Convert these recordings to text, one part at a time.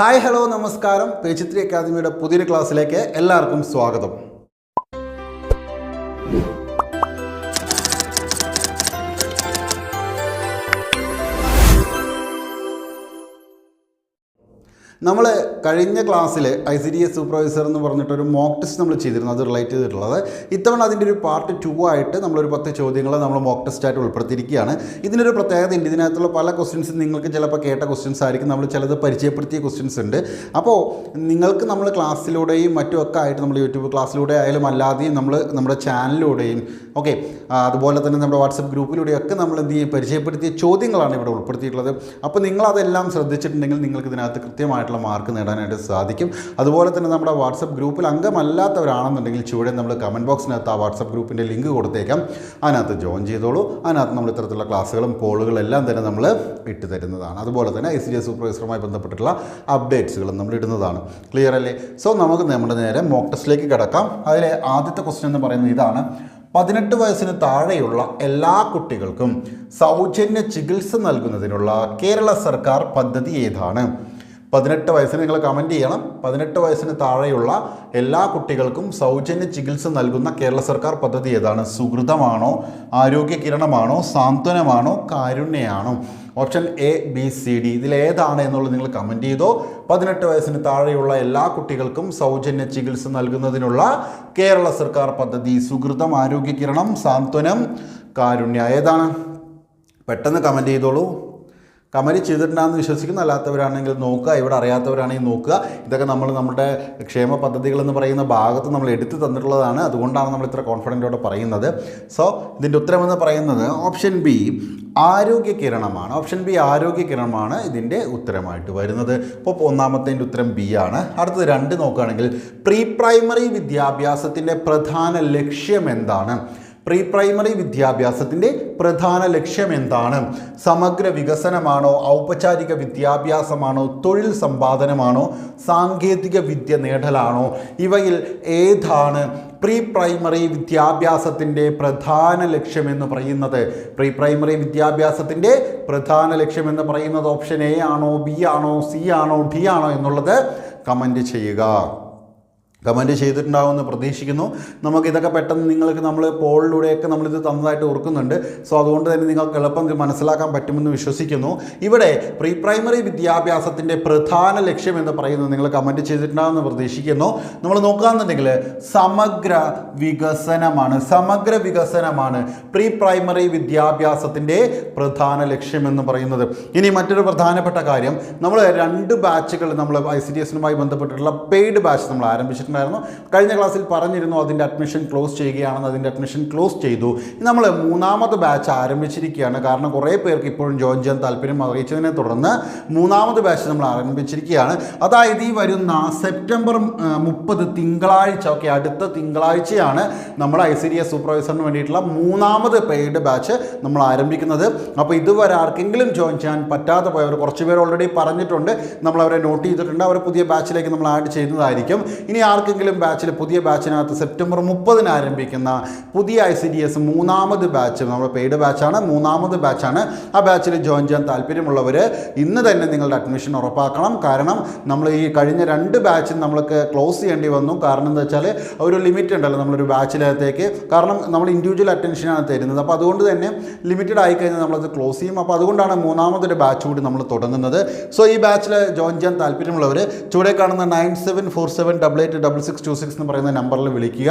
Hi hello നമസ്കാരം. പേച്ചിത്രി അക്കാദമിയുടെ പുതിയൊരു ക്ലാസ്സിലേക്ക് എല്ലാവർക്കും സ്വാഗതം. നമ്മൾ കഴിഞ്ഞ ക്ലാസ്സിൽ I C D S supervisor എന്ന് പറഞ്ഞിട്ടൊരു മോക്ക് ടെസ്റ്റ് നമ്മൾ ചെയ്തിരുന്നു. അത് റിലേറ്റ് ചെയ്തിട്ടുള്ളത്. ഇത്തവണ അതിന്റെ ഒരു പാർട്ട് ടു ആയിട്ട് നമ്മളൊരു പത്ത് ചോദ്യങ്ങൾ നമ്മൾ മോക്ക് ടെസ്റ്റായിട്ട് ഉൾപ്പെടുത്തിയിരിക്കുകയാണ്. ഇതിനൊരു പ്രത്യേകത ഉണ്ട്. ഇതിനകത്തുള്ള പല ക്വസ്റ്റ്യൻസും നിങ്ങൾക്ക് ചിലപ്പോൾ കേട്ട ക്വസ്റ്റ്യൻസ് ആയിരിക്കും. നമ്മൾ ചിലത് പരിചയപ്പെടുത്തിയ ക്വസ്റ്റ്യൻസ് ഉണ്ട്. അപ്പോൾ നിങ്ങൾക്ക് നമ്മൾ ക്ലാസ്സിലൂടെയും മറ്റുമൊക്കെ ആയിട്ട് നമ്മൾ യൂട്യൂബ് ക്ലാസ്സിലൂടെ ആയാലും അല്ലാതെയും നമ്മൾ നമ്മുടെ ചാനലിലൂടെയും ഓക്കെ അതുപോലെ തന്നെ നമ്മുടെ വാട്സപ്പ് ഗ്രൂപ്പിലൂടെയൊക്കെ നമ്മൾ എന്ത് ചെയ്യും? പരിചയപ്പെടുത്തിയ ചോദ്യങ്ങളാണ് ഇവിടെ ഉൾപ്പെടുത്തിയിട്ടുള്ളത്. അപ്പോൾ നിങ്ങളതെല്ലാം ശ്രദ്ധിച്ചിട്ടുണ്ടെങ്കിൽ നിങ്ങൾക്ക് ഇതിനകത്ത് കൃത്യമായിട്ടുള്ള മാർക്ക് നേടാനായിട്ട് സാധിക്കും. അതുപോലെ തന്നെ നമ്മുടെ വാട്സപ്പ് ഗ്രൂപ്പിൽ അംഗമല്ലാത്തവരാണെന്നുണ്ടെങ്കിൽ ചുവടെ നമ്മൾ കമന്റ് ബോക്സിനകത്ത് ആ വാട്സപ്പ് ഗ്രൂപ്പിന്റെ ലിങ്ക് കൊടുത്തേക്കാം. അതിനകത്ത് ജോയിൻ ചെയ്തോളൂ. അതിനകത്ത് നമ്മൾ ഇത്തരത്തിലുള്ള ക്ലാസ്സുകളും പോളുകളും എല്ലാം തന്നെ നമ്മൾ ഇട്ട് തരുന്നതാണ്. അതുപോലെ തന്നെ ഐ സി എസ് സൂപ്പർവൈസറുമായി ബന്ധപ്പെട്ടിട്ടുള്ള അപ്ഡേറ്റ്സുകളും നമ്മൾ ഇടുന്നതാണ്. ക്ലിയർ അല്ലേ? സോ നമുക്ക് നമ്മുടെ നേരെ മോക്ക് ടെസ്റ്റിലേക്ക് കിടക്കാം. അതിലെ ആദ്യത്തെ ക്വസ്റ്റ്യൻ എന്ന് പറയുന്നത് ഇതാണ്. പതിനെട്ട് വയസ്സിന് താഴെയുള്ള എല്ലാ കുട്ടികൾക്കും സൗജന്യ ചികിത്സ നൽകുന്നതിനുള്ള കേരള സർക്കാർ പദ്ധതി ഏതാണ്? പതിനെട്ട് വയസ്സിന് നിങ്ങൾ കമന്റ് ചെയ്യണം. പതിനെട്ട് വയസ്സിന് താഴെയുള്ള എല്ലാ കുട്ടികൾക്കും സൗജന്യ ചികിത്സ നൽകുന്ന കേരള സർക്കാർ പദ്ധതി ഏതാണ്? സുഹൃതമാണോ ആരോഗ്യ കിരണമാണോ സാന്ത്വനമാണോ കാരുണ്യയാണോ? Option A B C D ഇതിലേതാണ് എന്നുള്ളത് നിങ്ങൾ കമന്റ് ചെയ്തോ. പതിനെട്ട് വയസ്സിന് താഴെയുള്ള എല്ലാ കുട്ടികൾക്കും സൗജന്യ ചികിത്സ നൽകുന്നതിനുള്ള കേരള സർക്കാർ പദ്ധതി സുഹൃതം ആരോഗ്യ കിരണം സാന്ത്വനം കാരുണ്യ ഏതാണ്? പെട്ടെന്ന് കമന്റ് ചെയ്തോളൂ. കമന്റ് ചെയ്തിട്ടുണ്ടാകുന്ന വിശ്വസിക്കുന്ന അല്ലാത്തവരാണെങ്കിൽ നോക്കുക ഇവിടെ അറിയാത്തവരാണെങ്കിൽ നോക്കുക. ഇതൊക്കെ നമ്മൾ നമ്മുടെ ക്ഷേമ പദ്ധതികൾ എന്ന് പറയുന്ന ഭാഗത്ത് നമ്മൾ എടുത്തു തന്നിട്ടുള്ളതാണ്. അതുകൊണ്ടാണ് നമ്മൾ ഇത്ര കോൺഫിഡന്റോടെ പറയുന്നത്. സോ ഇതിന്റെ ഉത്തരമെന്ന് പറയുന്നത് ഓപ്ഷൻ ബി ആരോഗ്യ കിരണമാണ്. ഓപ്ഷൻ ബി ആരോഗ്യ കിരണമാണ് ഇതിന്റെ ഉത്തരമായിട്ട് വരുന്നത്. ഇപ്പോൾ ഒന്നാമത്തതിന്റെ ഉത്തരം ബി ആണ്. അടുത്തത് രണ്ട് നോക്കുകയാണെങ്കിൽ പ്രീ പ്രൈമറി വിദ്യാഭ്യാസത്തിന്റെ പ്രധാന ലക്ഷ്യം എന്താണ്? പ്രീ പ്രൈമറി വിദ്യാഭ്യാസത്തിന്റെ പ്രധാന ലക്ഷ്യം എന്താണ്? സമഗ്ര വികസനമാണോ? ഔപചാരിക വിദ്യാഭ്യാസമാണോ? തൊഴിൽ സമ്പാദനമാണോ? സാങ്കേതിക വിദ്യ നേടലാണോ? ഇവയിൽ ഏതാണ് പ്രീ പ്രൈമറി വിദ്യാഭ്യാസത്തിന്റെ പ്രധാന ലക്ഷ്യമെന്ന് പറയുന്നത്? പ്രീ പ്രൈമറി വിദ്യാഭ്യാസത്തിന്റെ പ്രധാന ലക്ഷ്യമെന്ന് പറയുന്നത് ഓപ്ഷൻ എ ആണോ ബി ആണോ സി ആണോ ഡി ആണോ എന്നുള്ളത് കമന്റ് ചെയ്യുക. കമന്റ് ചെയ്തിട്ടുണ്ടാവുമെന്ന് പ്രതീക്ഷിക്കുന്നു. നമുക്കിതൊക്കെ പെട്ടെന്ന് നിങ്ങൾക്ക് നമ്മൾ പോളിലൂടെയൊക്കെ നമ്മളിത് തന്നതായിട്ട് ഓർക്കുന്നുണ്ട്. സോ അതുകൊണ്ട് തന്നെ നിങ്ങൾക്ക് എളുപ്പം മനസ്സിലാക്കാൻ പറ്റുമെന്ന് വിശ്വസിക്കുന്നു. ഇവിടെ പ്രീ പ്രൈമറി വിദ്യാഭ്യാസത്തിന്റെ പ്രധാന ലക്ഷ്യം എന്ന് പറയുന്നത് നിങ്ങൾ കമന്റ് ചെയ്തിട്ടുണ്ടാവുമെന്ന് പ്രതീക്ഷിക്കുന്നു. നമ്മൾ നോക്കുകയാണെന്നുണ്ടെങ്കിൽ സമഗ്ര വികസനമാണ്. സമഗ്ര വികസനമാണ് പ്രീ പ്രൈമറി വിദ്യാഭ്യാസത്തിന്റെ പ്രധാന ലക്ഷ്യം എന്ന് പറയുന്നത്. ഇനി മറ്റൊരു പ്രധാനപ്പെട്ട കാര്യം നമ്മൾ രണ്ട് ബാച്ചുകൾ നമ്മൾ ഐ സി ഡി എസിനുമായി ബന്ധപ്പെട്ടിട്ടുള്ള പെയ്ഡ് ബാച്ച് നമ്മൾ ആരംഭിച്ചിട്ടുണ്ടായിരുന്നു കഴിഞ്ഞ ക്ലാസ്സിൽ പറഞ്ഞിരുന്നു അതിന്റെ അഡ്മിഷൻ ക്ലോസ് ചെയ്യുകയാണെന്ന് അതിന്റെ അഡ്മിഷൻ ക്ലോസ് ചെയ്തു. നമ്മൾ മൂന്നാമത് ബാച്ച് ആരംഭിച്ചിരിക്കുകയാണ്. കാരണം കുറേ പേർക്ക് ഇപ്പോഴും ജോയിൻ ചെയ്യാൻ താല്പര്യം അറിയിച്ചതിനെ തുടർന്ന് മൂന്നാമത് ബാച്ച് നമ്മൾ ആരംഭിച്ചിരിക്കുകയാണ്. അതായത് ഈ വരുന്ന സെപ്റ്റംബർ മുപ്പത് തിങ്കളാഴ്ച ഓക്കെ അടുത്ത തിങ്കളാഴ്ചയാണ് നമ്മൾ ഐ സി ഡി എസ് സൂപ്പർവൈസറിന് വേണ്ടിയിട്ടുള്ള മൂന്നാമത് പെയ്ഡ് ബാച്ച് നമ്മൾ ആരംഭിക്കുന്നത്. അപ്പോൾ ഇതുവരെ ആർക്കെങ്കിലും ജോയിൻ ചെയ്യാൻ പറ്റാതെ പോയവർ കുറച്ച് പേർ ഓൾറെഡി പറഞ്ഞിട്ടുണ്ട്. നമ്മൾ അവരെ നോട്ട് ചെയ്തിട്ടുണ്ട്. അവർ പുതിയ ബാച്ചിലേക്ക് നമ്മൾ ആഡ് ചെയ്യുന്നതായിരിക്കും. ഇനി ആർക്കെങ്കിലും ബാച്ചിൽ പുതിയ ബാച്ചിനകത്ത് സെപ്റ്റംബർ മുപ്പതിന് ആരംഭിക്കുന്ന പുതിയ ഐ സി ഡി എസ് മൂന്നാമത് ബാച്ച് നമ്മുടെ പെയ്ഡ് ബാച്ചാണ് മൂന്നാമത് ബാച്ചാണ് ആ ബാച്ചിൽ ജോയിൻ ചെയ്യാൻ താല്പര്യമുള്ളവർ ഇന്ന് തന്നെ നിങ്ങളുടെ അഡ്മിഷൻ ഉറപ്പാക്കണം. കാരണം നമ്മൾ ഈ കഴിഞ്ഞ രണ്ട് ബാച്ചും നമ്മൾക്ക് ക്ലോസ് ചെയ്യേണ്ടി വന്നു. കാരണം എന്താ വെച്ചാൽ ഒരു ലിമിറ്റ് ഉണ്ടല്ലോ നമ്മളൊരു ബാച്ചിനകത്തേക്ക് കാരണം നമ്മൾ ഇൻഡിവിജ്വൽ അറ്റൻഷനാണ് തരുന്നത്. അപ്പോൾ അതുകൊണ്ട് തന്നെ ലിമിറ്റഡ് ആയി കഴിഞ്ഞാൽ നമ്മളത് ക്ലോസ് ചെയ്യും. അപ്പോൾ അതുകൊണ്ടാണ് മൂന്നാമതൊരു ബാച്ച് കൂടി നമ്മൾ തുടങ്ങുന്നത്. സോ ഈ ബാച്ചിൽ ജോയിൻ ചെയ്യാൻ താല്പര്യമുള്ളവർ ചൂടെ കാണുന്ന nine seven four seven double eight double six two six എന്ന് പറയുന്ന നമ്പറിൽ വിളിക്കുക.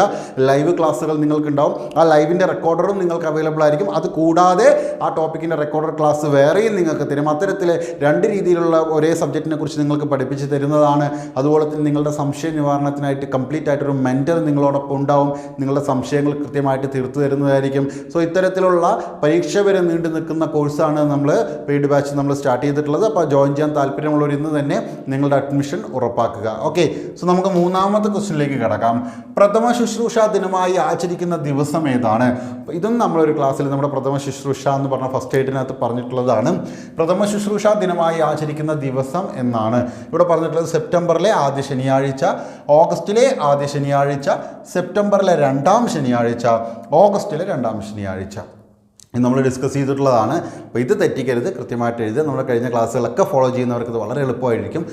ലൈവ് ക്ലാസ്സുകൾ നിങ്ങൾക്കുണ്ടാവും. ആ ലൈവിന്റെ റെക്കോർഡറും നിങ്ങൾക്ക് അവൈലബിൾ ആയിരിക്കും. അത് കൂടാതെ ആ ടോപ്പിക്കിന്റെ റെക്കോർഡർ ക്ലാസ് വേറെയും നിങ്ങൾക്ക് തരും. അത്തരത്തിലെ രണ്ട് രീതിയിലുള്ള ഒരേ സബ്ജക്റ്റിനെ കുറിച്ച് നിങ്ങൾക്ക് പഠിപ്പിച്ച് തരുന്നതാണ്. അതുപോലെ തന്നെ നിങ്ങളുടെ സംശയ നിവാരണത്തിനായിട്ട് കംപ്ലീറ്റ് ആയിട്ടൊരു മെന്റർ നിങ്ങളോടൊപ്പം ഉണ്ടാവും. നിങ്ങളുടെ സംശയങ്ങൾ കൃത്യമായിട്ട് തീർത്തു തരുന്നതായിരിക്കും. സോ ഇത്തരത്തിലുള്ള പരീക്ഷ വരെ നീണ്ടു നിൽക്കുന്ന കോഴ്സാണ് നമ്മൾ പെയ്ഡ് ബാച്ച് നമ്മൾ സ്റ്റാർട്ട് ചെയ്തിട്ടുള്ളത്. അപ്പോൾ ജോയിൻ ചെയ്യാൻ താല്പര്യമുള്ളവർ ഇന്ന് തന്നെ നിങ്ങളുടെ അഡ്മിഷൻ ഉറപ്പാക്കുക. ഓക്കെ സോ നമുക്ക് മൂന്നാമത്തെ ക്വസ്റ്റ്യനിലേക്ക് കിടക്കാം. പ്രഥമ ശുശ്രൂഷ ദിനമായി ആചരിക്കുന്ന ദിവസം ഏതാണ്? ഇതും നമ്മളൊരു ക്ലാസ്സിൽ നമ്മുടെ പ്രഥമ ശുശ്രൂഷ എന്ന് പറഞ്ഞ ഫസ്റ്റ് എയ്ഡിനകത്ത് പറഞ്ഞിട്ടുള്ളതാണ്. പ്രഥമ ശുശ്രൂഷ ദിനമായി ആചരിക്കുന്ന ദിവസം എന്നാണ്. ഇവിടെ പറഞ്ഞിട്ടുള്ളത് സെപ്റ്റംബറിലെ ആദ്യ ശനിയാഴ്ച ഓഗസ്റ്റിലെ ആദ്യ ശനിയാഴ്ച സെപ്റ്റംബറിലെ രണ്ടാം ശനിയാഴ്ച ഓഗസ്റ്റിലെ രണ്ടാം ശനിയാഴ്ച. നമ്മൾ ഡിസ്കസ് ചെയ്തിട്ടുള്ളതാണ്. അപ്പോൾ ഇത് തെറ്റിക്കരുത് കൃത്യമായിട്ട് എഴുതുക. നമ്മുടെ കഴിഞ്ഞ ക്ലാസ്സുകളൊക്കെ ഫോളോ ചെയ്യുന്നവർക്ക് ഇത് വളരെ എളുപ്പമായിരിക്കും.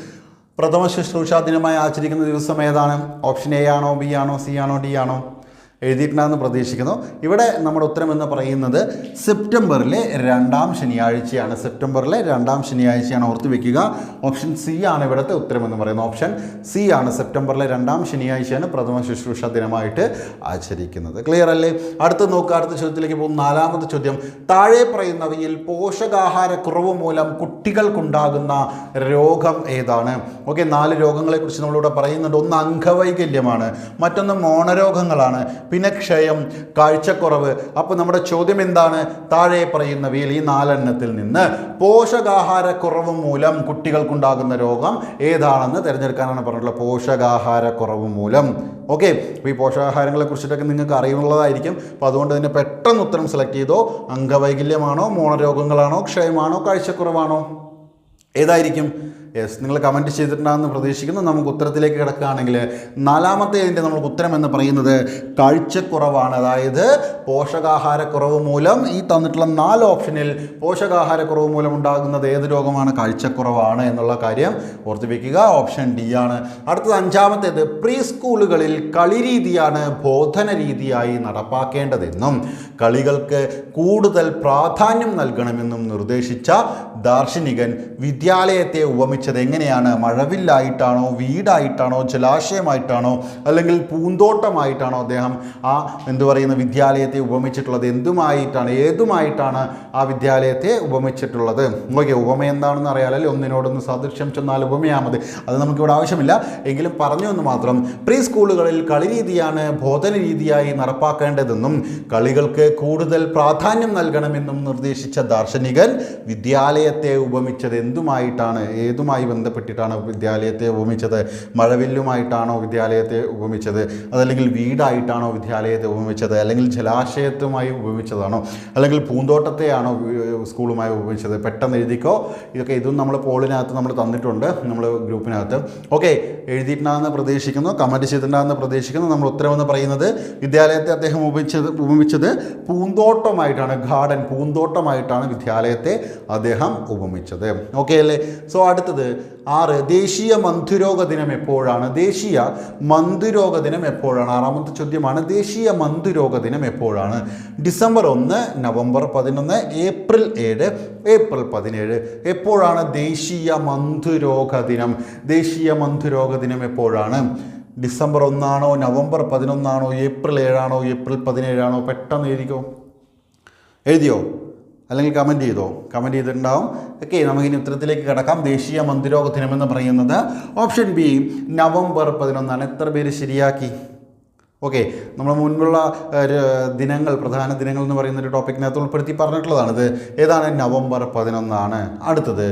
പ്രഥമ ശുശ്രൂഷാ ദിനമായി ആചരിക്കുന്ന ദിവസം ഏതാണ്? ഓപ്ഷൻ എ ആണോ ബി ആണോ സി ആണോ ഡി ആണോ? എഴുതിയിട്ടുണ്ടെന്ന് പ്രതീക്ഷിക്കുന്നു. ഇവിടെ നമ്മുടെ ഉത്തരം എന്ന് പറയുന്നത് സെപ്റ്റംബറിലെ രണ്ടാം ശനിയാഴ്ചയാണ്. സെപ്റ്റംബറിലെ രണ്ടാം ശനിയാഴ്ചയാണ് ഓർത്ത് വെക്കുക. ഓപ്ഷൻ സി ആണ് ഇവിടുത്തെ ഉത്തരം എന്ന് പറയുന്നത്. ഓപ്ഷൻ സി ആണ് സെപ്റ്റംബറിലെ രണ്ടാം ശനിയാഴ്ചയാണ് പ്രഥമ ശുശ്രൂഷ ദിനമായിട്ട് ആചരിക്കുന്നത്. ക്ലിയർ അല്ലേ? അടുത്ത നോക്കുക അടുത്ത ചോദ്യത്തിലേക്ക് പോകും നാലാമത്തെ ചോദ്യം. താഴെ പറയുന്നവയിൽ പോഷകാഹാരക്കുറവ് മൂലം കുട്ടികൾക്കുണ്ടാകുന്ന രോഗം ഏതാണ്? ഓക്കെ നാല് രോഗങ്ങളെക്കുറിച്ച് നമ്മളിവിടെ പറയുന്നുണ്ട്. ഒന്ന് അംഗവൈകല്യമാണ്. മറ്റൊന്ന് മോണരോഗങ്ങളാണ്. പിന്നെ ക്ഷയം കാഴ്ചക്കുറവ്. അപ്പോൾ നമ്മുടെ ചോദ്യം എന്താണ്? താഴെ പറയുന്നവയിൽ ഈ നാലെണ്ണത്തിൽ നിന്ന് പോഷകാഹാരക്കുറവ് മൂലം കുട്ടികൾക്കുണ്ടാകുന്ന രോഗം ഏതാണെന്ന് തിരഞ്ഞെടുക്കാനാണ് പറഞ്ഞിട്ടുള്ളത് പോഷകാഹാരക്കുറവ് മൂലം. ഓക്കെ? അപ്പോൾ ഈ പോഷകാഹാരങ്ങളെ കുറിച്ചിട്ടൊക്കെ നിങ്ങൾക്ക് അറിയുന്നുള്ളതായിരിക്കും അപ്പോൾ അതുകൊണ്ട് തന്നെ പെട്ടെന്ന് ഉത്തരം സെലക്ട് ചെയ്തോ അംഗവൈകല്യമാണോ മോണരോഗങ്ങളാണോ ക്ഷയമാണോ കാഴ്ചക്കുറവാണോ? ഏതായിരിക്കും? യെസ് നിങ്ങൾ കമന്റ് ചെയ്തിട്ടുണ്ടാകുമെന്ന് പ്രതീക്ഷിക്കുന്നു. നമുക്ക് ഉത്തരത്തിലേക്ക് കിടക്കുകയാണെങ്കിൽ നാലാമത്തെ ഇതിന്റെ നമുക്ക് ഉത്തരം എന്ന് പറയുന്നത് കാഴ്ചക്കുറവാണ്. അതായത് പോഷകാഹാരക്കുറവ് മൂലം ഈ തന്നിട്ടുള്ള നാല് ഓപ്ഷനിൽ പോഷകാഹാരക്കുറവ് മൂലം ഉണ്ടാകുന്നത് ഏത് രോഗമാണ്? കാഴ്ചക്കുറവാണ് എന്നുള്ള കാര്യം ഓർത്ത് വയ്ക്കുക ഓപ്ഷൻ ഡി ആണ്. അടുത്തത് അഞ്ചാമത്തേത് പ്രീ സ്കൂളുകളിൽ കളി രീതിയാണ് ബോധന രീതിയായി നടപ്പാക്കേണ്ടതെന്നും കളികൾക്ക് കൂടുതൽ പ്രാധാന്യം നൽകണമെന്നും നിർദ്ദേശിച്ച ദാർശനികൻ വിദ്യാലയത്തെ ഉപമിച്ചത് എങ്ങനെയാണ്? മഴവില്ലായിട്ടാണോ വീടായിട്ടാണോ ജലാശയമായിട്ടാണോ അല്ലെങ്കിൽ പൂന്തോട്ടമായിട്ടാണോ അദ്ദേഹം ആ എന്തു പറയുന്ന വിദ്യാലയത്തെ ഉപമിച്ചിട്ടുള്ളത്? എന്തുമായിട്ടാണ് ഏതുമായിട്ടാണ് ആ വിദ്യാലയത്തെ ഉപമിച്ചിട്ടുള്ളത്? ഓക്കെ ഉപമ എന്താണെന്ന് അറിയാലല്ലേ? ഒന്നിനോടൊന്ന് സാദൃശ്യം ചെന്നാൽ ഉപമയാ മതി അത് നമുക്കിവിടെ ആവശ്യമില്ല. എങ്കിലും പറഞ്ഞു എന്ന് മാത്രം പ്രീ സ്കൂളുകളിൽ കളി രീതിയാണ് ബോധന രീതിയായി നടപ്പാക്കേണ്ടതെന്നും കളികൾക്ക് കൂടുതൽ പ്രാധാന്യം നൽകണമെന്നും നിർദ്ദേശിച്ച ദാർശനികൻ വിദ്യാലയത്തെ ഉപമിച്ചത് എന്തുമായിട്ടാണ് ഏതുമായി ബന്ധപ്പെട്ടിട്ടാണ് വിദ്യാലയത്തെ ഉപമിച്ചത്. മഴവില്ലുമായിട്ടാണോ വിദ്യാലയത്തെ ഉപമിച്ചത്? അതല്ലെങ്കിൽ വീടായിട്ടാണോ വിദ്യാലയത്തെ ഉപമിച്ചത്? അല്ലെങ്കിൽ ജലാശയത്തുമായി ഉപമിച്ചതാണോ? അല്ലെങ്കിൽ പൂന്തോട്ടത്തെയാണോ സ്കൂളുമായി ഉപമിച്ചത്? പെട്ടെന്ന് എഴുതിക്കോ. ഇതൊക്കെ ഇതും നമ്മൾ പോളിനകത്ത് നമ്മൾ തന്നിട്ടുണ്ട്. നമ്മൾ ഗ്രൂപ്പിനകത്ത്. ഓക്കെ എഴുതിയിട്ടുണ്ടാകുന്ന പ്രതീക്ഷിക്കുന്നു. കമന്റ് ചെയ്തിട്ടുണ്ടാകുന്ന പ്രതീക്ഷിക്കുന്നു. നമ്മൾ ഉത്തരമെന്ന് പറയുന്നത് വിദ്യാലയത്തെ അദ്ദേഹം ഉപമിച്ചത് ഉപമിച്ചത് പൂന്തോട്ടമായിട്ടാണ്. ഗാർഡൻ പൂന്തോട്ടമായിട്ടാണ് വിദ്യാലയത്തെ അദ്ദേഹം ഉപമിച്ചത്. ഓക്കെ അല്ലേ? സോ അടുത്തത്. ആറ് ദേശീയ മന്ധുരോഗ ദിനം എപ്പോഴാണ്? ദേശീയ മന്ധുരോഗ ദിനം എപ്പോഴാണ്? ആറാമത്തെ ചോദ്യമാണ് ദേശീയ മന്ധുരോഗ ദിനം എപ്പോഴാണ്? ഡിസംബർ ഒന്ന് നവംബർ പതിനൊന്ന് ഏപ്രിൽ ഏഴ് ഏപ്രിൽ പതിനേഴ്. എപ്പോഴാണ് ദേശീയ മന്ധുരോഗ ദിനം? ദേശീയ മന്ധുരോഗ ദിനം എപ്പോഴാണ്? ഡിസംബർ ഒന്നാണോ നവംബർ പതിനൊന്നാണോ ഏപ്രിൽ ഏഴാണോ ഏപ്രിൽ പതിനേഴാണോ? പെട്ടെന്ന് എഴുതിക്കോ. എഴുതിയോ? അല്ലെങ്കിൽ കമന്റ് ചെയ്തോ? കമന്റ് ചെയ്തിട്ടുണ്ടാവും. ഓക്കെ നമുക്കിനി ഉത്തരത്തിലേക്ക് കിടക്കാം. ദേശീയ മന്ത്രിരോഗ ദിനമെന്ന് പറയുന്നത് ഓപ്ഷൻ ബി നവംബർ പതിനൊന്നാണ്. എത്ര പേര് ശരിയാക്കി? ഓക്കെ നമ്മൾ മുൻപുള്ള ദിനങ്ങൾ പ്രധാന ദിനങ്ങൾ എന്ന് പറയുന്ന ഒരു ടോപ്പിക്കിനകത്ത് ഉൾപ്പെടുത്തി പറഞ്ഞിട്ടുള്ളതാണിത് ഏതാണ്? നവംബർ പതിനൊന്നാണ്. അടുത്തത്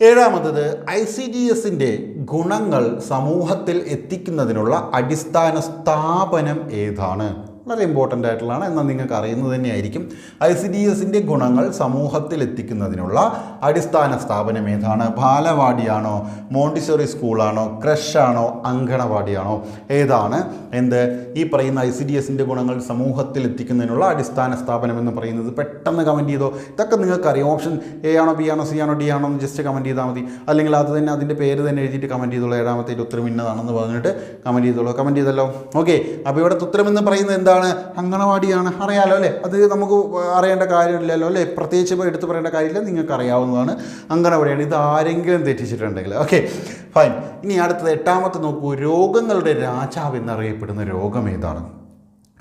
ഏഴാമത്തത് ഐ സി ഡി എസിന്റെ ഗുണങ്ങൾ സമൂഹത്തിൽ എത്തിക്കുന്നതിനുള്ള അടിസ്ഥാന സ്ഥാപനം ഏതാണ്? വളരെ ഇമ്പോർട്ടന്റ് ആയിട്ടുള്ളതാണ്. എന്നാൽ നിങ്ങൾക്ക് അറിയുന്നത് തന്നെയായിരിക്കും. ഐ സി ഡി എസിന്റെ ഗുണങ്ങൾ സമൂഹത്തിലെത്തിക്കുന്നതിനുള്ള അടിസ്ഥാന സ്ഥാപനം ഏതാണ്? ബാലവാടിയാണോ? മോണ്ടിസോറി സ്കൂളാണോ? ക്രഷാണോ? അങ്കണവാടിയാണോ? ഏതാണ്? എന്ത്? ഈ പറയുന്ന ഐ സി ഡി എസിന്റെ ഗുണങ്ങൾ സമൂഹത്തിൽ എത്തിക്കുന്നതിനുള്ള അടിസ്ഥാന സ്ഥാപനം എന്ന് പറയുന്നത് പെട്ടെന്ന് കമന്റ് ചെയ്തോ? ഇതൊക്കെ നിങ്ങൾക്കറിയാം. ഓപ്ഷൻ എ ആണോ ബി ആണോ സി ആണോ ഡി ആണോ എന്ന് ജസ്റ്റ് കമന്റ് ചെയ്താൽ മതി. അല്ലെങ്കിൽ അത് തന്നെ അതിന്റെ പേര് തന്നെ എഴുതിയിട്ട് കമന്റ് ചെയ്തോളൂ. ഏഴാമത്തെ ഉത്തരം ഇന്നതാണെന്ന് പറഞ്ഞിട്ട് കമന്റ് ചെയ്തോളൂ. കമന്റ് ചെയ്തല്ലോ. ഓക്കെ അപ്പോൾ ഇവിടുത്തെ ഉത്തരം എന്ന് പറയുന്നത് എന്താണ് അങ്കണവാടിയാണ്. അറിയാലോ അല്ലേ? അത് നമുക്ക് അറിയേണ്ട കാര്യമില്ലല്ലോ അല്ലേ? പ്രത്യേകിച്ച് ഇപ്പോൾ എടുത്തു പറയേണ്ട കാര്യമില്ല. നിങ്ങൾക്ക് അറിയാവുന്നതാണ് അങ്കണവാടിയാണ്. ഇത് ആരെങ്കിലും തെറ്റിച്ചിട്ടുണ്ടെങ്കിൽ. Okay fine. ഇനി അടുത്തത് എട്ടാമത്തെ നോക്കൂ. രോഗങ്ങളുടെ രാജാവ് എന്നറിയപ്പെടുന്ന രോഗം ഏതാണ്?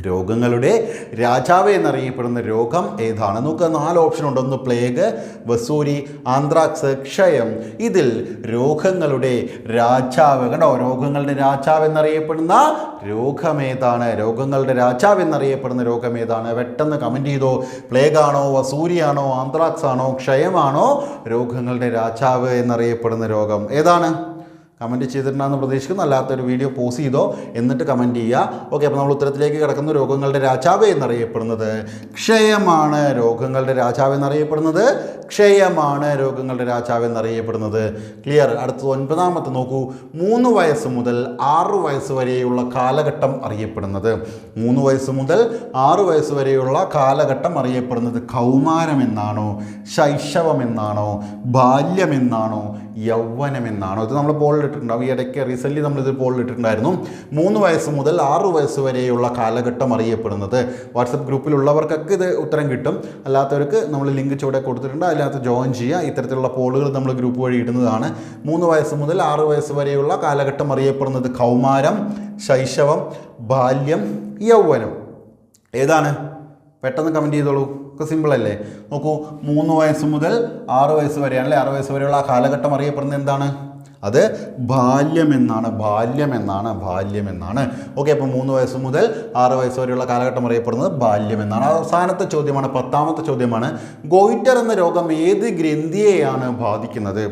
രോഗങ്ങളുടെ രാജാവ് എന്നറിയപ്പെടുന്ന രോഗം ഏതാണ്? നമുക്ക് നാല് ഓപ്ഷൻ ഉണ്ട്. ഒന്ന് പ്ലേഗ് വസൂരി ആന്ത്രാക്സ് ക്ഷയം. ഇതിൽ രോഗങ്ങളുടെ രാജാവ് കണ്ടോ? രോഗങ്ങളുടെ രാജാവ് എന്നറിയപ്പെടുന്ന രോഗമേതാണ് രോഗങ്ങളുടെ രാജാവ് എന്നറിയപ്പെടുന്ന രോഗം ഏതാണ്? പെട്ടെന്ന് കമന്റ് ചെയ്തോ. പ്ലേഗ് ആണോ വസൂരിയാണോ ആന്ത്രാക്സ് ആണോ ക്ഷയമാണോ രോഗങ്ങളുടെ രാജാവ് എന്നറിയപ്പെടുന്ന രോഗം ഏതാണ്? കമന്റ് ചെയ്തിട്ടുണ്ടെന്ന് പ്രതീക്ഷിക്കുന്നു. അല്ലാത്തൊരു വീഡിയോ പോസ്റ്റ് ചെയ്തോ എന്നിട്ട് കമന്റ് ചെയ്യുക. ഓക്കെ അപ്പോൾ നമ്മൾ ഉത്തരത്തിലേക്ക് കിടക്കുന്ന. രോഗങ്ങളുടെ രാജാവ് എന്നറിയപ്പെടുന്നത് ക്ഷയമാണ്. രോഗങ്ങളുടെ രാജാവ് എന്നറിയപ്പെടുന്നത് ക്ഷയമാണ്. രോഗങ്ങളുടെ രാജാവ് എന്നറിയപ്പെടുന്നത്. ക്ലിയർ അടുത്തത് ഒൻപതാമത്തെ നോക്കൂ. മൂന്ന് വയസ്സ് മുതൽ ആറ് വയസ്സ് വരെയുള്ള കാലഘട്ടം അറിയപ്പെടുന്നത്. മൂന്ന് വയസ്സ് മുതൽ ആറ് വയസ്സ് വരെയുള്ള കാലഘട്ടം അറിയപ്പെടുന്നത് കൗമാരം എന്നാണോ? ശൈശവം എന്നാണോ? ബാല്യം എന്നാണോ? യൗവനം എന്നാണോ? ഇത് നമ്മൾ പോളിൽ ഇട്ടിട്ടുണ്ടാവും ഈ ഇടയ്ക്ക് റീസെന്റ്ലി നമ്മളിത് പോളിൽ ഇട്ടിട്ടുണ്ടായിരുന്നു. മൂന്ന് വയസ്സ് മുതൽ ആറ് വയസ്സ് വരെയുള്ള കാലഘട്ടം അറിയപ്പെടുന്നത്. വാട്സപ്പ് ഗ്രൂപ്പിലുള്ളവർക്കൊക്കെ ഇത് ഉത്തരം കിട്ടും. അല്ലാത്തവർക്ക് നമ്മൾ ലിങ്ക് ചുവടെ കൊടുത്തിട്ടുണ്ട്. അതിനകത്ത് ജോയിൻ ചെയ്യുക. ഇത്തരത്തിലുള്ള പോളുകൾ നമ്മൾ ഗ്രൂപ്പ് വഴി ഇടുന്നതാണ്. മൂന്ന് വയസ്സ് മുതൽ ആറ് വയസ്സ് വരെയുള്ള കാലഘട്ടം അറിയപ്പെടുന്നത് കൗമാരം ശൈശവം ബാല്യം യൗവനം. ഏതാണ്? പെട്ടെന്ന് കമന്റ് ചെയ്തോളൂ. ഒക്കെ സിമ്പിളല്ലേ നോക്കൂ. മൂന്ന് വയസ്സ് മുതൽ ആറ് വയസ്സ് വരെയാണല്ലേ ആറ് വയസ്സ് വരെയുള്ള ആ കാലഘട്ടം അറിയപ്പെടുന്നത് എന്താണ്? അത് ബാല്യം എന്നാണ് ബാല്യം എന്നാണ് ബാല്യം എന്നാണ് ഓക്കെ അപ്പോൾ മൂന്ന് വയസ്സ് മുതൽ ആറ് വയസ്സ് വരെയുള്ള കാലഘട്ടം അറിയപ്പെടുന്നത് ബാല്യം എന്നാണ് അവസാനത്തെ ചോദ്യമാണ് പത്താമത്തെ ചോദ്യമാണ് ഗോയിറ്റർ എന്ന രോഗം ഏത് ഗ്രന്ഥിയെയാണ് ബാധിക്കുന്നത്?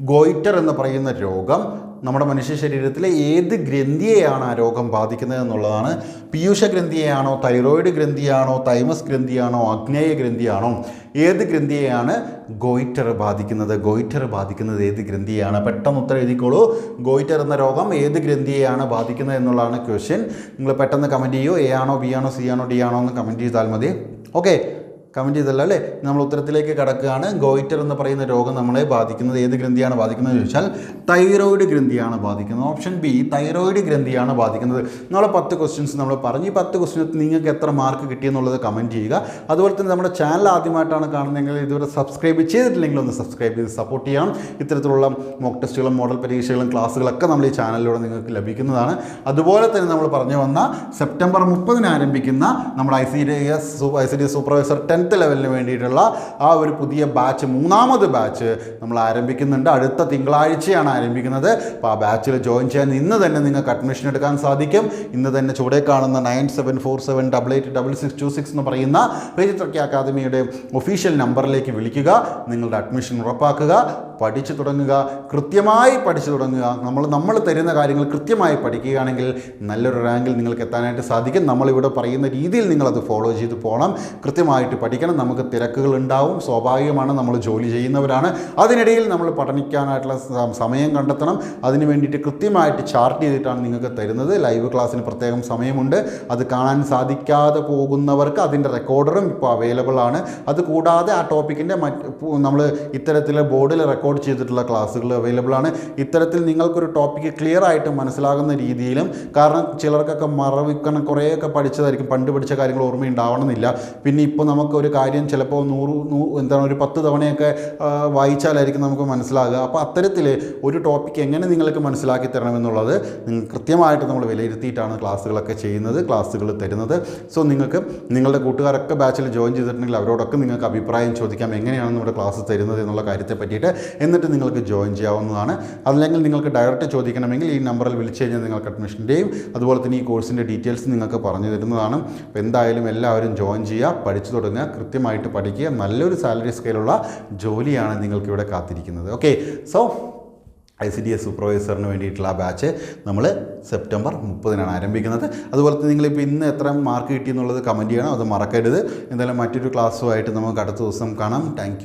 ഗോയിറ്റർ എന്ന് പറയുന്ന രോഗം നമ്മുടെ മനുഷ്യ ശരീരത്തിലെ ഏത് ഗ്രന്ഥിയെയാണ് ആ രോഗം ബാധിക്കുന്നത് എന്നുള്ളതാണ്. പീയൂഷ ഗ്രന്ഥിയെയാണോ തൈറോയിഡ് ഗ്രന്ഥിയാണോ തൈമസ് ഗ്രന്ഥിയാണോ അഗ്നേയ ഗ്രന്ഥിയാണോ? ഏത് ഗ്രന്ഥിയെയാണ് ഗോയിറ്റർ ബാധിക്കുന്നത്? ഗോയിറ്റർ ബാധിക്കുന്നത് ഏത് ഗ്രന്ഥിയാണ് പെട്ടെന്ന് ഉത്തരം എഴുതിക്കോളൂ. ഗോയിറ്റർ എന്ന രോഗം ഏത് ഗ്രന്ഥിയെയാണ് ബാധിക്കുന്നത് എന്നുള്ളതാണ് ക്വസ്റ്റ്യൻ നിങ്ങൾ പെട്ടെന്ന് കമന്റ് ചെയ്യൂ. എ ആണോ ബി ആണോ സി ആണോ ഡി ആണോ എന്ന് കമന്റ് ചെയ്താൽ മതി. ഓക്കെ കമന്റ് ചെയ്തല്ലോ അല്ലേ? നമ്മൾ ഉത്തരത്തിലേക്ക് കടക്കുകയാണ്. ഗോയിറ്റർ എന്ന് പറയുന്ന രോഗം നമ്മളെ ബാധിക്കുന്നത് ഏത് ഗ്രന്ഥിയാണ് ബാധിക്കുന്നത് ചോദിച്ചാൽ തൈറോയിഡ് ഗ്രന്ഥിയാണ് ബാധിക്കുന്നത്. ഓപ്ഷൻ ബി തൈറോയിഡ് ഗ്രന്ഥിയാണ് ബാധിക്കുന്നത്. നമ്മളെ പത്ത് ക്വസ്റ്റ്യൻസ് നമ്മൾ പറഞ്ഞു. ഈ പത്ത് ക്വസ്റ്റ്യൻസ് നിങ്ങൾക്ക് എത്ര മാർക്ക് കിട്ടിയെന്നുള്ളത് കമന്റ് ചെയ്യുക. അതുപോലെ തന്നെ നമ്മുടെ ചാനൽ ആദ്യമായിട്ടാണ് കാണുന്നതെങ്കിൽ ഇതുവരെ സബ്സ്ക്രൈബ് ചെയ്തിട്ടില്ലെങ്കിൽ ഒന്ന് സബ്സ്ക്രൈബ് ചെയ്ത് സപ്പോർട്ട് ചെയ്യണം. ഇത്തരത്തിലുള്ള മോക്ക് ടെസ്റ്റുകളും മോഡൽ പരീക്ഷകളും ക്ലാസ്സുകളൊക്കെ നമ്മൾ ഈ ചാനലിലൂടെ നിങ്ങൾക്ക് ലഭിക്കുന്നതാണ്. അതുപോലെ തന്നെ നമ്മൾ പറഞ്ഞു വന്ന സെപ്റ്റംബർ മുപ്പതിന് ആരംഭിക്കുന്ന നമ്മുടെ I C D S I C D S supervisor tenth ലെവലിന് വേണ്ടിയിട്ടുള്ള ആ ഒരു പുതിയ ബാച്ച് മൂന്നാമത് ബാച്ച് നമ്മൾ ആരംഭിക്കുന്നുണ്ട്. അടുത്ത തിങ്കളാഴ്ചയാണ് ആരംഭിക്കുന്നത്. അപ്പോൾ ആ ബാച്ചിൽ ജോയിൻ ചെയ്യാൻ ഇന്ന് തന്നെ നിങ്ങൾക്ക് അഡ്മിഷൻ എടുക്കാൻ സാധിക്കും. ഇന്ന് തന്നെ ചുവടെ കാണുന്ന nine seven four seven double eight double six two six എന്ന് പറയുന്ന പേരിത്രക്കി അക്കാദമിയുടെ ഒഫീഷ്യൽ നമ്പറിലേക്ക് വിളിക്കുക. നിങ്ങളുടെ അഡ്മിഷൻ ഉറപ്പാക്കുക. പഠിച്ചു തുടങ്ങുക കൃത്യമായി പഠിച്ചു തുടങ്ങുക. നമ്മൾ നമ്മൾ തരുന്ന കാര്യങ്ങൾ കൃത്യമായി പഠിക്കുകയാണെങ്കിൽ നല്ലൊരു റാങ്കിൽ നിങ്ങൾക്ക് എത്താനായിട്ട് സാധിക്കും. നമ്മളിവിടെ പറയുന്ന രീതിയിൽ നിങ്ങളത് ഫോളോ ചെയ്ത് പോകണം കൃത്യമായിട്ട് പഠിക്കണം. നമുക്ക് തിരക്കുകൾ ഉണ്ടാവും. സ്വാഭാവികമാണ് നമ്മൾ ജോലി ചെയ്യുന്നവരാണ്. അതിനിടയിൽ നമ്മൾ പഠിക്കാനായിട്ടുള്ള സമയം കണ്ടെത്തണം. അതിന് വേണ്ടിയിട്ട് കൃത്യമായിട്ട് ചാർട്ട് ചെയ്തിട്ടാണ് നിങ്ങൾക്ക് തരുന്നത്. ലൈവ് ക്ലാസ്സിന് പ്രത്യേകം സമയമുണ്ട്. അത് കാണാൻ സാധിക്കാതെ പോകുന്നവർക്ക് അതിന്റെ റെക്കോർഡറും ഇപ്പോൾ അവൈലബിൾ ആണ്. അതുകൂടാതെ ആ ടോപ്പിക്കിന്റെ മറ്റ് നമ്മൾ ഇത്തരത്തിലെ ബോർഡിൽ റെക്കോർഡ് ചെയ്തിട്ടുള്ള ക്ലാസ്സുകൾ അവൈലബിൾ ആണ്. ഇത്തരത്തിൽ നിങ്ങൾക്കൊരു ടോപ്പിക്ക് ക്ലിയർ ആയിട്ട് മനസ്സിലാകുന്ന രീതിയിലും കാരണം ചിലർക്കൊക്കെ മറവിക്കണം കുറേയൊക്കെ പഠിച്ചതായിരിക്കും. പണ്ട് പഠിച്ച കാര്യങ്ങൾ ഓർമ്മയുണ്ടാവണമെന്നില്ല. പിന്നെ ഇപ്പോൾ നമുക്ക് ഒരു കാര്യം ചിലപ്പോൾ നൂറ് എന്താണ് ഒരു പത്ത് തവണയൊക്കെ വായിച്ചാലായിരിക്കും നമുക്ക് മനസ്സിലാകുക. അപ്പോൾ അത്തരത്തിൽ ഒരു ടോപ്പിക്ക് എങ്ങനെ നിങ്ങൾക്ക് മനസ്സിലാക്കി തരണമെന്നുള്ളത് നിങ്ങൾ കൃത്യമായിട്ട് നമ്മൾ വിലയിരുത്തിയിട്ടാണ് ക്ലാസ്സുകളൊക്കെ ചെയ്യുന്നത് ക്ലാസ്സുകൾ തരുന്നത്. സോ നിങ്ങൾക്ക് നിങ്ങളുടെ കൂട്ടുകാരൊക്കെ ബാച്ചിൽ ജോയിൻ ചെയ്തിട്ടുണ്ടെങ്കിൽ അവരോടൊക്കെ നിങ്ങൾക്ക് അഭിപ്രായം ചോദിക്കാം. എങ്ങനെയാണ് നമ്മുടെ ക്ലാസ് തരുന്നത് എന്നുള്ള കാര്യത്തെ പറ്റിയിട്ട് എന്നിട്ട് നിങ്ങൾക്ക് ജോയിൻ ചെയ്യാവുന്നതാണ്. അല്ലെങ്കിൽ നിങ്ങൾക്ക് ഡയറക്റ്റ് ചോദിക്കണമെങ്കിൽ ഈ നമ്പറിൽ വിളിച്ചു കഴിഞ്ഞാൽ നിങ്ങൾക്ക് അഡ്മിഷന്റെയും അതുപോലെ തന്നെ ഈ കോഴ്സിന്റെ ഡീറ്റെയിൽസ് നിങ്ങൾക്ക് പറഞ്ഞു തരുന്നതാണ്. അപ്പോൾ എന്തായാലും എല്ലാവരും ജോയിൻ ചെയ്യുക പഠിച്ചു തുടങ്ങുക കൃത്യമായിട്ട് പഠിക്കുക. നല്ലൊരു സാലറി സ്കെയിലുള്ള ജോലിയാണ് നിങ്ങൾക്കിവിടെ കാത്തിരിക്കുന്നത്. Okay so I C D S സൂപ്പർവൈസറിന് വേണ്ടിയിട്ടുള്ള ബാച്ച് നമ്മൾ സെപ്റ്റംബർ മുപ്പതിനാണ് ആരംഭിക്കുന്നത്. അതുപോലെ തന്നെ നിങ്ങളിപ്പോൾ ഇന്ന് എത്ര മാർക്ക് കിട്ടി എന്നുള്ളത് കമന്റ് ചെയ്യണം. അത് മറക്കരുത്. എന്തായാലും മറ്റൊരു ക്ലാസ്സുമായിട്ട് നമുക്ക് അടുത്ത ദിവസം കാണാം. താങ്ക്